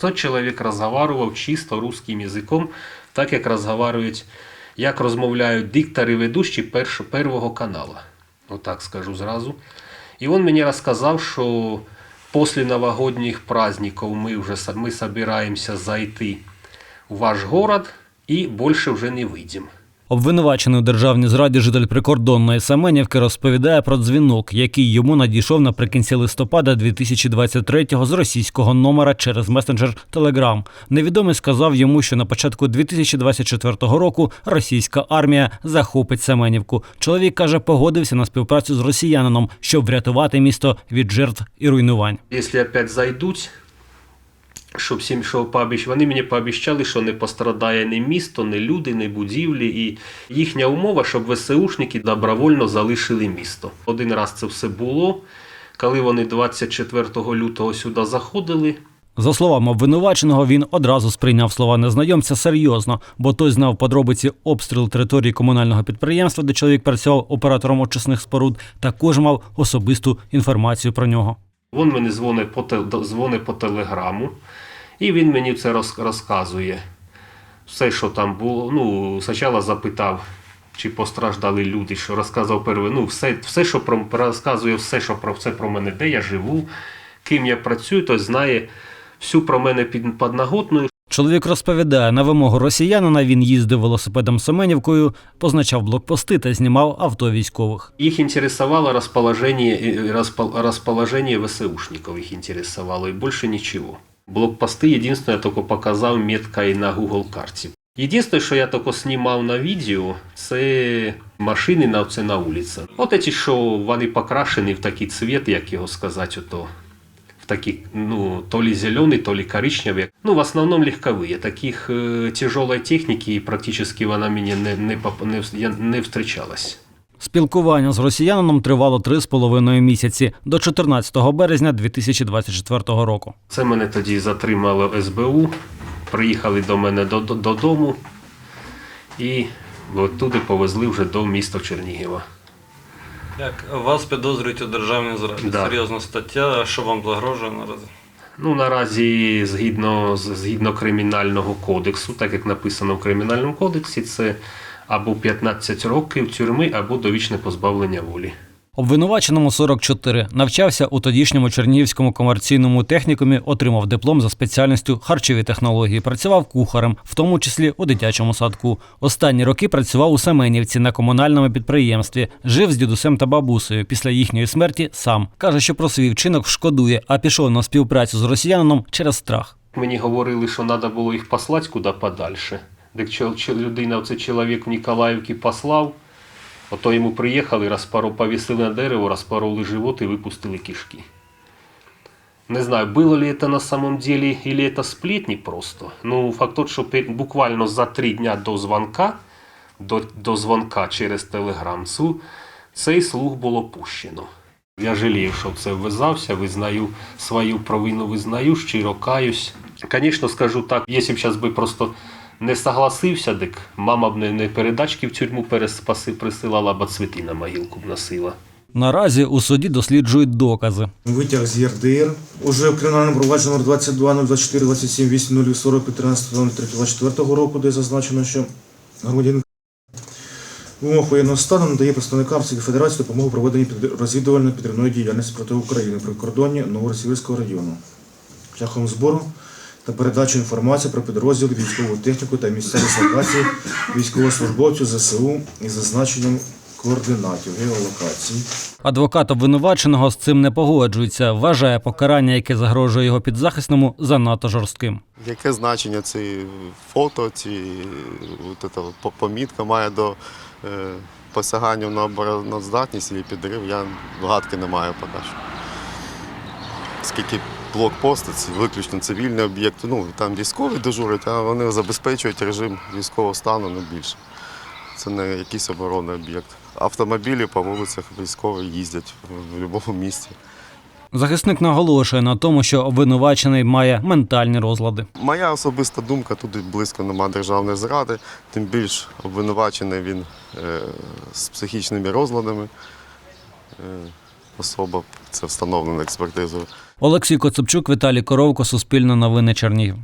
Тот чоловік розговаривав чисто русским язиком, так як розговаривають, як розмовляють диктори ведучі перш, Первого каналу. Отак скажу зразу. І він мені розказав, що після новогодніх праздників ми вже ми собираємося зайти в ваш город і більше вже не вийдемо. Обвинувачений у державній зраді житель прикордонної Семенівки розповідає про дзвінок, який йому надійшов наприкінці листопада 2023-го з російського номера через месенджер Telegram. Невідомий сказав йому, що на початку 2024 року російська армія захопить Семенівку. Чоловік каже, погодився на співпрацю з росіянином, щоб врятувати місто від жертв і руйнувань. Якщо опять зайдуть, щоб всім що пообіч... вони мені пообіцяли, що не пострадає ні місто, ні люди, ні будівлі. І їхня умова, щоб ВСУшники добровольно залишили місто. Один раз це все було. Коли вони 24 лютого сюди заходили, За словами обвинуваченого, він одразу сприйняв слова незнайомця серйозно, бо той знав подробиці обстрілу території комунального підприємства, де чоловік працював оператором очисних споруд, також мав особисту інформацію про нього. Він мені дзвонить по, дзвонить по телеграму, і він мені це роз- розказує. Все, що там було. Ну, спочатку запитав, чи постраждали люди, що розказав перше. Ну, все, все, що про розказує, все, що про все про мене, де я живу, ким я працюю, то знає всю про мене під подноготною. Чоловік розповідає, на вимогу росіянина він їздив велосипедом Семенівкою, позначав блокпости та знімав авто військових. Их интересовало расположение, э, распол- расположение ВСУшников, их интересовало, и больше ничего. Блокпосты единственное, я только на Google карті. Єдине, що я тільки знімав на відео, це машини на, це на вулиці. От ці, що вони покрашені в такий цвіт, як його сказати, ото, в такий, ну, то ли зеленый, то ли коричневый. Ну, в основном легковые. Таких э, тяжелой техники практически вона мені не, не, поп- не, вс- я- не встречалась. Спілкування з росіянином тривало три з половиною місяці до 14 березня 2024 року. Це мене тоді затримало СБУ, приїхали до мене до- до- додому і оттуди повезли вже до міста Чернігова. Як вас підозрюють у державній зраді? Да. Серйозна стаття, що вам загрожує наразі? Ну, наразі, згідно, згідно кримінального кодексу, так як написано в кримінальному кодексі, це або 15 років тюрми, або довічне позбавлення волі. Обвинуваченому 44. Навчався у тодішньому Чернігівському комерційному технікумі, отримав диплом за спеціальністю харчові технології. Працював кухарем, в тому числі у дитячому садку. Останні роки працював у Семенівці на комунальному підприємстві. Жив з дідусем та бабусею. Після їхньої смерті сам каже, що про свій вчинок шкодує, а пішов на співпрацю з росіянином через страх. Мені говорили, що треба було їх послати куди подальше. Чол- людина, оце чоловік в Ніколаївці послав, ото йому приїхали, розпару, повісили на дерево, розпороли живот і випустили кишки. Не знаю, було ли це на самом деле, или це сплетні просто. Ну, факт тот, що буквально за три дня до дзвонка, до, до дзвонка через телеграмцю, цей слух було пущено. Я жалію, що це ввязався, визнаю свою провину, визнаю, щиро каюсь. Звісно, скажу так, якщо б зараз би просто не согласився, так мама б не, не передачки в тюрму переспаси присилала, а цвіти на могилку б носила. Наразі у суді досліджують докази. Витяг з ЄРДР. Уже в кримінальному провадженні номер 22 024 27 8 40 15 24 року, де зазначено, що громадянин в умовах воєнного стану надає представникам Російської Федерації допомогу проведенні під- розвідувально-підривної діяльності проти України при кордоні Новоросійського району шляхом збору та передачі інформації про підрозділ, військову техніку та місця дислокації військовослужбовців ЗСУ із зазначенням координатів геолокації. Адвокат обвинуваченого з цим не погоджується. Вважає покарання, яке загрожує його підзахисному, занадто жорстким. Яке значення ці фото, ці помітка має до е, посягання на обороноздатність і підрив, я гадки не маю поки що. Скільки блокпости, це виключно цивільні об'єкти, ну там військові дежурять, а вони забезпечують режим військового стану не більше. Це не якийсь оборонний об'єкт. Автомобілі по вулицях військові їздять в будь-якому місці. Захисник наголошує на тому, що обвинувачений має ментальні розлади. Моя особиста думка, тут близько нема державної зради, тим більш обвинувачений він е, з психічними розладами. Особа, це встановлено експертизою. Олексій Коцепчук, Віталій Коровко, Суспільне новини Чернігів.